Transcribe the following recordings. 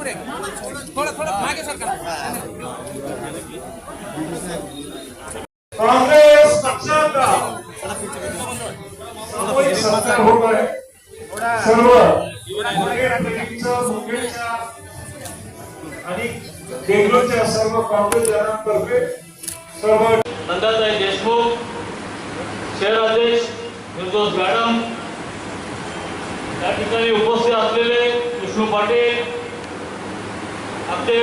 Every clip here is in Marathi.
समोर आहे थोडं थोडं मागे सरकार काँग्रेस पक्षाचा नंदाताई देशमुख शहराध्यक्ष निर्दोष मॅडम या ठिकाणी उपस्थित असलेले विष्णू पाटील आपले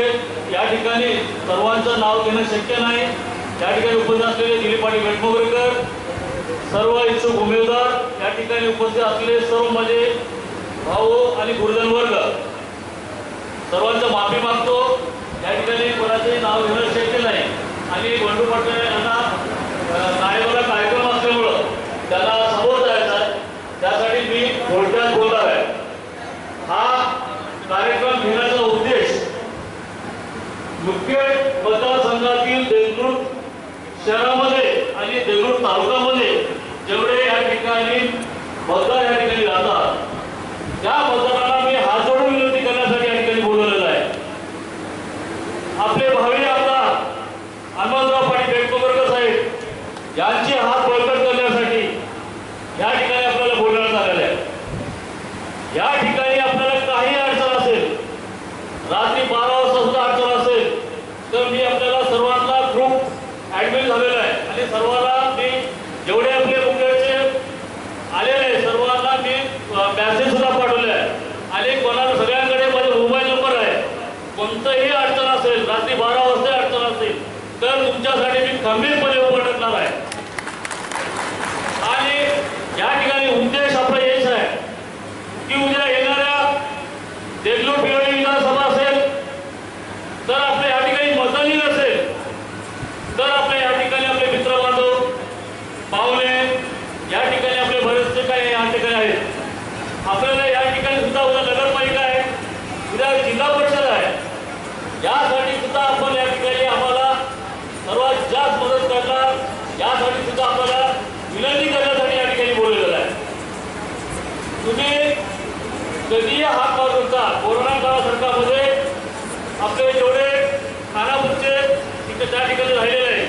या ठिकाणी सर्वांचं नाव घेणं शक्य नाही. या ठिकाणी उपस्थित असलेले दिलीप पाटील वेटमोगरेकर सर्व इच्छुक उमेदवार या ठिकाणी उपस्थित असलेले सर्व माझे भाऊ आणि गुरुजन वर्ग सर्वांचं माफी मागतो. या ठिकाणी कोणाचंही नाव घेणं शक्य नाही आणि बंडू पाटील यांना अं, नायगावला कार्यक्रम असल्यामुळं त्यांना समोर जायचं आहे त्यासाठी मी थोडक्यात बोलणार आहे हा कार्यक्रम घेण्याचा उद्देश मुख्य मतदारसंघातील देगलूर शहरामध्ये आणि देगलूर तालुक्यामध्ये जेवढे या ठिकाणी मतदार या ठिकाणी राहतात त्या मतदारांना मी हात जोडून विनंती करण्यासाठी या ठिकाणी बोलवलेलं आहे. आपले भावी आमदार हनुमंतराव पाटील बेटकोगरकर साहेब यांचे हात बळकट करण्यासाठी या ठिकाणी आपल्याला बोलवण्यात आलेलं आहे या ठिकाणी आपल्याला काही अडचण असेल रात्री बारा वाजता सुद्धा अडचण असेल तर मी आपल्याला सर्वांना ग्रुप ऍडमिट झालेला आहे आणि सर्वांना मी जेवढे आपले मुंबईचे आलेले आहे सर्वांना मी मॅसेज सुद्धा पाठवले आहे आणि कोणाला सगळ्यांकडे माझा मोबाईल नंबर आहे कोणतंही अडचण असेल रात्री बारा वाजता अडचण असेल तर तुमच्यासाठी मी खंबीरपणे उभं टाकणार आहे. आणि या ठिकाणी उद्देश आपला हेच आहे की उद्या येणाऱ्या देगलूर पिवळी विधानसभा असेल तर आपल्या या ठिकाणी मतदानी असेल तर आपल्या या ठिकाणी आपले मित्र बांधव पाहुणे या ठिकाणी आपले बरेचसे काही या ठिकाणी आहेत आपल्याला या ठिकाणी सुद्धा उद्या नगरपालिका आहे उद्या जिल्हा परिषद आहे यासाठी सुद्धा आपण या ठिकाणी आम्हाला सर्वात जास्त मदत करणार यासाठी सुद्धा आपल्याला विनंती करण्यासाठी या ठिकाणी बोललेलं आहे तुम्ही कधीही हात मारत तुमचा कोरोना काळासारखामध्ये आपले जेवढे खानापूरचे तिथे त्या ठिकाणी राहिलेले आहे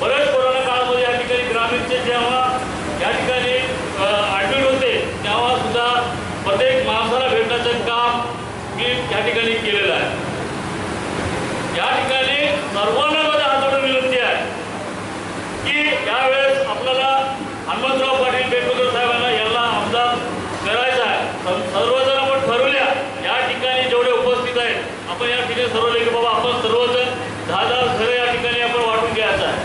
बरेच कोरोना काळामध्ये या ठिकाणी ग्रामीणचे जेव्हा या ठिकाणी ॲडमिट होते तेव्हा सुद्धा प्रत्येक माणसाला भेटण्याचं काम मी या ठिकाणी केलेलं आहे. या ठिकाणी सर्वांना माझ्या हात विनंती आहे की यावेळेस आपल्याला हनुमंतराव पाटील बेटकर साहेबांना यांना आमदार करायचा आहे सर्व- सर्वजण आपण ठरवूया या ठिकाणी जेवढे उपस्थित आहेत आपण या ठिकाणी ठरवलं की बाबा आपण सर्वजण दहा दहा घरं या ठिकाणी आपण वाटून घ्यायचं आहे.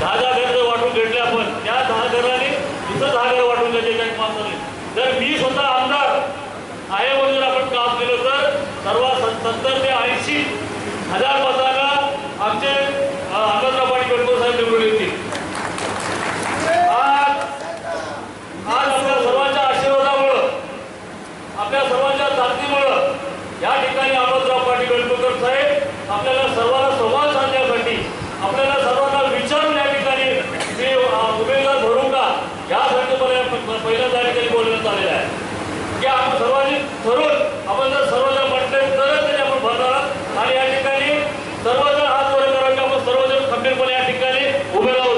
दहा दहा घर जर वाटून घेतले आपण त्या दहा घराने दुसरं दहा घर वाटून घ्यायचे काही माणसाने जर मी स्वतः आमदार आहे म्हणून जर आपण काम केलं तर सर्व सत्तर ते ऐंशी हजार करून आपण जर सर्वजण म्हटले तरच त्याने आपण भरणार आणि या ठिकाणी सर्वजण हात वर करायचे आपण सर्वजण खंबीरपणे या ठिकाणी उभे राहू.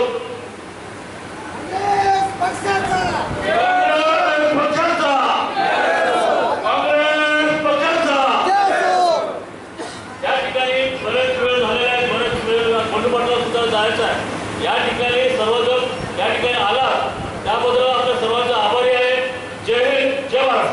या ठिकाणी बरेच वेळ झालेला बरेच वेळ मंडुपाटला सुद्धा जायचं आहे. या ठिकाणी सर्वजण या ठिकाणी आला. त्याबद्दल आपल्या सर्वांनी